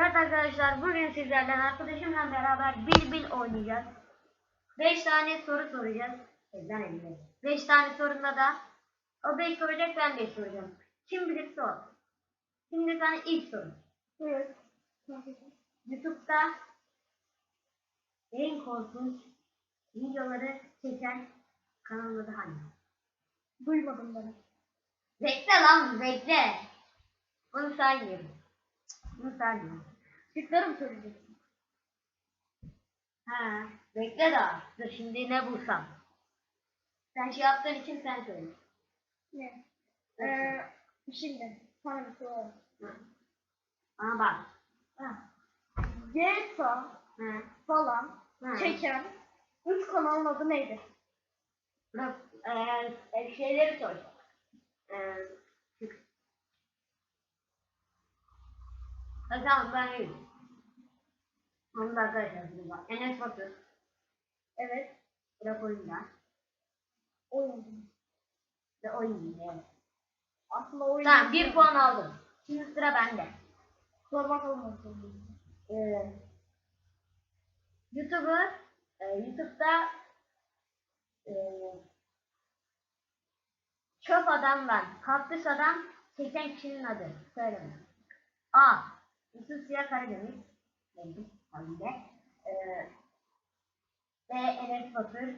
Evet arkadaşlar bugün sizlerle arkadaşımla beraber bil bil oynayacağız. 5 tane soru soracağız. Ezden edeceğiz. 5 tane sorunda da o 5 soracak ben 5 soracağım. Kim bilir sor. Şimdi sana ilk soru. Evet. YouTube'da en korkunç videoları çeken kanalın adı hangi? Duymadım ben. Bekle lan bekle. Bunu saymıyorum. Bunu saymıyorum. Şıkları mı söyleyeceksin? Ha, bekle daha. Dur şimdi ne bulsam. Sen şey yaptığın için sen söyle. Ne? Ee, şimdi sana bir soru var. Bana bak. Ha. GTA Ha. falan Hı. çeken üç kanalın adı neydi? Bırak, eee, e, şeyleri sor. Eee, çık. Ha, tamam ben iyiyim. Onu da arkadaşlar şimdi bak. Enes Batur. Evet. Bırak oyunda. Oyuncu. Ve oyun evet. Aslında oyuncu. Tamam bir puan aldım. Şimdi sıra bende. Sor bakalım nasıl Ee, YouTuber, e, YouTube'da e, çöp adamla kaktüs adam çeken kişinin adı. Söyle. A. Yusuf Siyah Karadeniz. Benim tabii de. Ee, B. Enes Batur.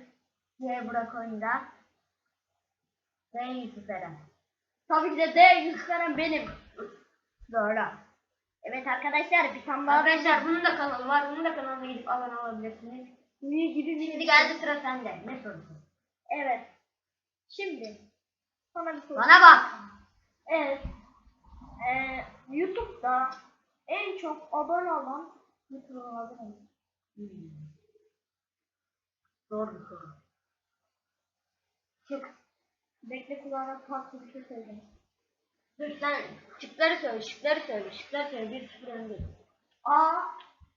C. Burak Oyunda. D. Yusuf Eren. Tabii ki de D yüz veren benim. Doğru. Evet arkadaşlar bir tane daha Arkadaşlar bunun da kanalı var. Bunun da kanalına gidip abone olabilirsiniz. Niye gibi bir Şimdi geldi sıra sende. Ne sorusu? Evet. Şimdi sana bir soru. Bana bak. Evet. Ee, YouTube'da en çok abone olan Adı ne? Hmm. Zor bir soru. Çık. Bekle kulağına farklı bir şey söyleyeyim. Dur sen şıkları söyle, şıkları söyle, şıkları söyle. Bir sıfır öndeyiz. A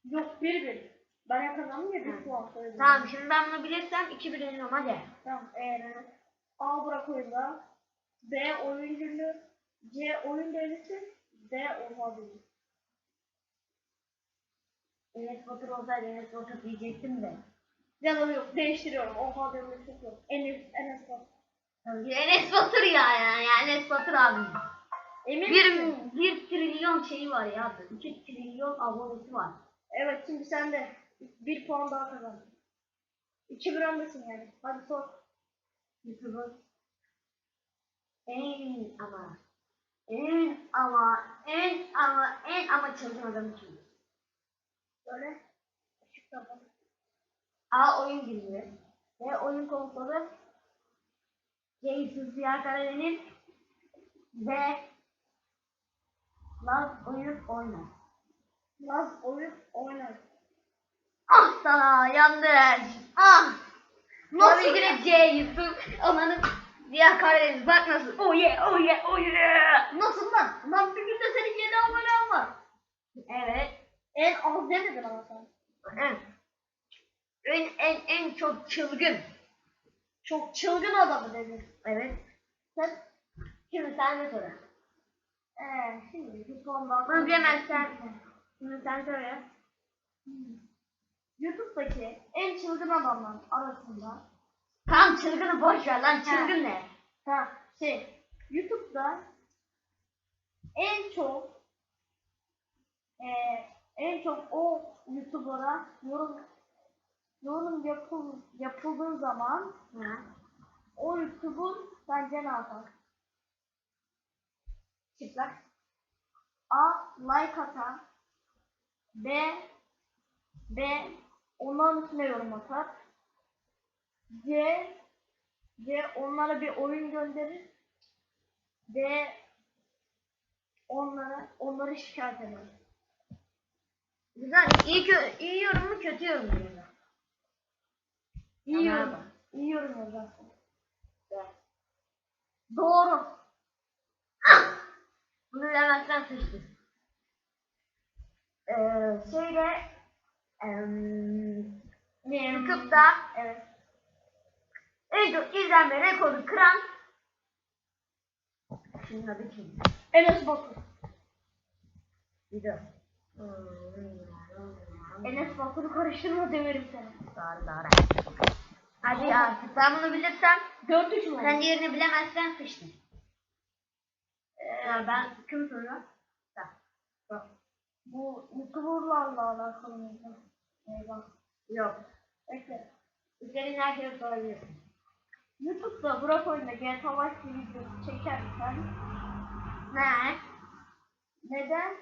yok bir bir. Ben yakaladım ya bir puan söyledim. Tamam şimdi ben bunu bilirsem iki bir önüm hadi. Tamam. Eğer A Burak oyunda, B oyun günü, C oyun delisi, D oha delisi. Enes Batur olsaydı Enes Batur diyecektim de. Da yok değiştiriyorum. Oha delisi yok. Enes, Enes. Tabii ki Enes Batur ya yani. yani Enes Batur abi. Emin Bir, misin? bir trilyon şeyi var ya. İki trilyon abonesi var. Evet şimdi sen de bir puan daha kazandın. İki bir öndesin yani. Hadi sor. YouTuber en ama en ama en ama en ama çılgın adam kim? Böyle. Kapat. A. Oyun günü. B. Oyun konusları. C. Yusuf Ziya Karadeniz. D. Laz oyun oynar. Naz oyun oynar. Ah sana yanlış. Ah. Nasıl C. Yusuf. Ananın Ziya Karadeniz. Bak nasıl. Oh yeah oh yeah oh yeah. Nasıl lan? Lan bir günde senin yedi abonen var. Evet. En az demedin ama sen. En, en, en, en çok çılgın. Çok çılgın adamı dedin. Evet. Sen Şimdi sen de söyle. Eee şimdi bir puan daha Bunu bilemezsen. Şimdi sen söyle. YouTube'daki en çılgın adamlar arasında Tamam çılgını boş ver lan çılgın ne? ha şey YouTube'da en çok eee en çok o YouTuber'a yorum yorum yapıl, yapıldığı zaman Ha. o YouTuber sence ne yapar? Çıplak. A. Like atar. B. B. Onların üstüne yorum atar. C. C. Onlara bir oyun gönderir. D. Onlara, onları şikayet eder. Güzel. İyi, kö iyi yorum mu kötü yorum mu? İyi Tamam. yorum. İyi yorum yazarsın. Evet. Doğru. Bunu bilemezsen sıçtın. Ee, şeyde em, YouTube'da Evet. en çok izlenme rekoru kıran Şimdi adı kim? Enes Batur. Video. Enes Batur'u karıştırma demerim sana. Doğru doğru. Hadi artık ben bunu bilirsem 4-3 mü? sen diğerini bilemezsen sıçtın. Ee, ben kim soruyor? Sen. Bu YouTuber'larla alakalı mıydı? Eyvah. Yok. Bekle. İstediğin her şeyi sorabilirsin. YouTube'da Burak oyunda GTA Vice videosu çekerken Ne? neden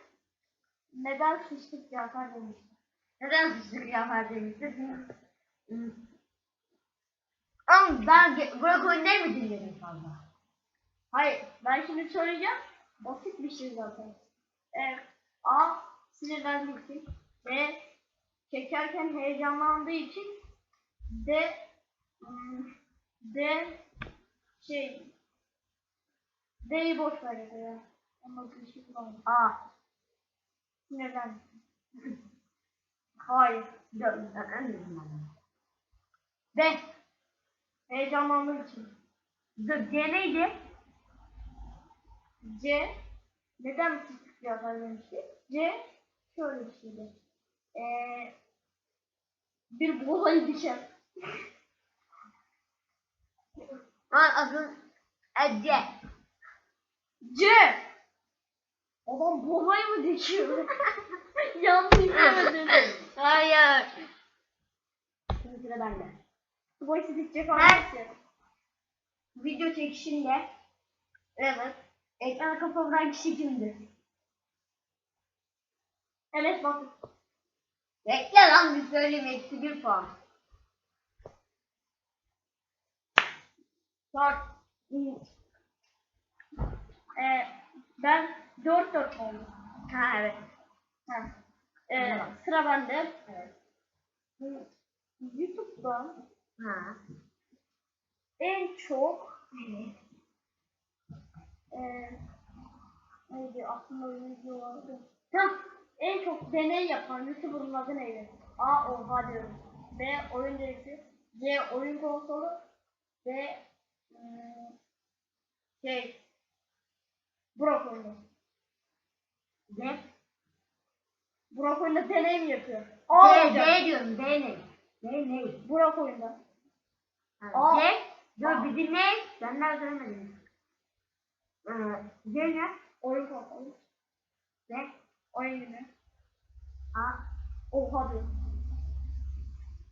neden sıçtık yakar demiştim. Neden sıçtık yapar demiştin? Hmm. Oğlum ben Burak oyunları mı dinledim fazla? Hayır ben şimdi söyleyeceğim. Basit bir şey zaten. Ee, A. Sinirlendiği için. B. Çekerken heyecanlandığı için. D. D. Şey. D'yi boş ver. Ama şey. A. Sinirlendi. Hayır. Dört. Ben bilmiyorum. B. Heyecanlandığı için. D. D neydi? C. Neden sıçtık yakar demişti. C. Şöyle bir şeydi. Ee, bir bolayı düşer. Lan e, C. C. Adam bolayı mı düşüyor? Yanlış demedin. Hayır. Şimdi sıra bende. Bu bitecek Ben- arkadaşlar. Video çekişinde evet ekrana kafa vuran kişi kimdir? Evet bak. Bekle lan bir söyleyeyim eksi bir puan. Sor. Ee, ben 4-4 oldum. Ha evet. Ha. Ee, Tamam. sıra bende. Evet. Hı, YouTube'da Ha. en çok e, neydi aklımda bir video vardı. Tam en çok deney yapan YouTuber'ın adı neydi? A. Oha diyorum. B. Oyun derisi. C. Oyun konsolu. D. ım, şey oyunu. D. Burak oyunda deney mi yapıyor? A D, olacak. D diyorum. D ne? D ne? D. Aa. bir dinle. Ben daha söylemedim. Ee, D ne? Oyun konsolu. D. Oyun günü. A. Oha diyorum.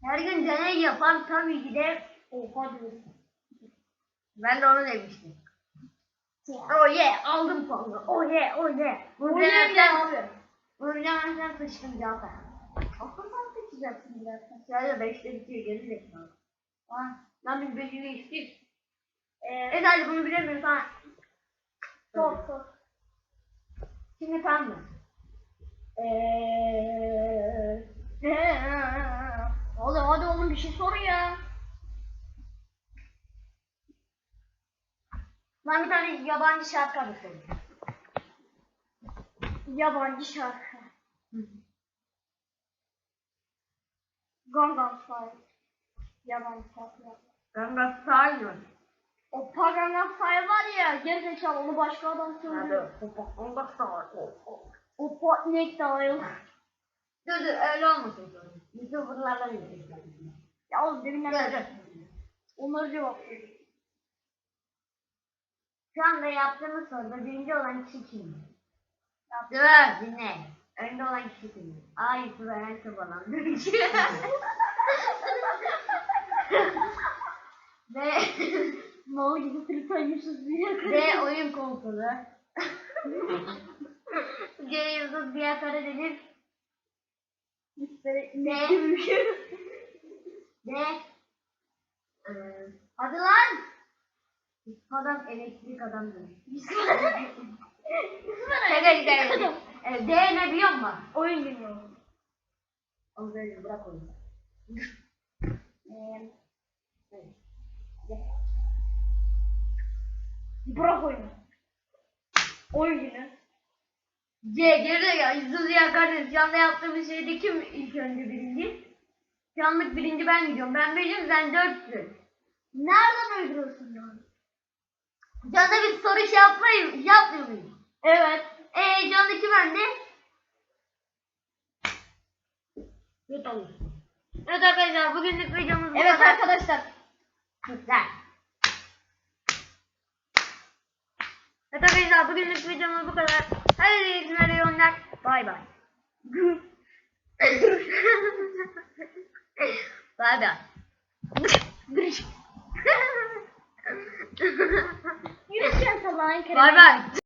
Her gün deney yapan tabii ki de Oha diyorum. ben de onu demiştim. Oh yeah aldım puanı. Oh yeah oh yeah. Bunu Oyun ne demezsen, abi? bunu demezsen sıçtım cevap. Aklından seçeceksin birazdan. Şöyle beşte bitiyor geri zekalı. Aa, Lan biz beşi geçtik. Ee, Evet hadi bunu bilemiyorsan. sor sor. Şimdi tam mı? Eee... Oğlum hadi oğlum bir şey sor ya. Ben bir tane yabancı şarkı söyleyeyim. Yabancı şarkı. Gangnam Style. Yabancı şarkı. Ben de sayıyorum. O Gangnam Style var ya gerizekalı onu başka adam söylüyor. Hadi. Onu da sor. O Patnik Style. Dur dur öyle olmasın. Youtuberlarla ilgili. Ya oğlum deminden Dur dur. onları cevap veriyor. Şu anda yaptığımız soruda birinci olan kişi kim? Dur dinle. Önde olan kişi kim? A YouTuber en çok olan. Ve Mal gibi tritanyusuz bir yer. D oyun konsolu. C Yıldız Biya Karadeniz. İşte Ne? ne gibi bir lan. Adam elektrik adam demiş. Şaka şaka. Ee, D ne biliyor musun? Oyun bilmiyorum. Onu böyle bırak onu. Ee, Bırak oyunu. Oyun günü. C geri ya Yıldız ya kardeşim şu anda yaptığımız şeyde kim ilk önce birinci? Şu anlık birinci ben gidiyorum. Ben birinciyim sen dörtsün. Nereden uyduruyorsun ya? Şu anda biz soru şey yapmayız, yapmıyor muyuz? Evet. Kim önde? Yut olursun. Evet arkadaşlar bugünlük videomuz bu Evet kadar. arkadaşlar. Güzel. Evet arkadaşlar bugünlük videomuz bu kadar. Hadi iyi günler iyi oyunlar. Bay bay. bay bay. Yürü sen Allah'ın keremine. Bay bay.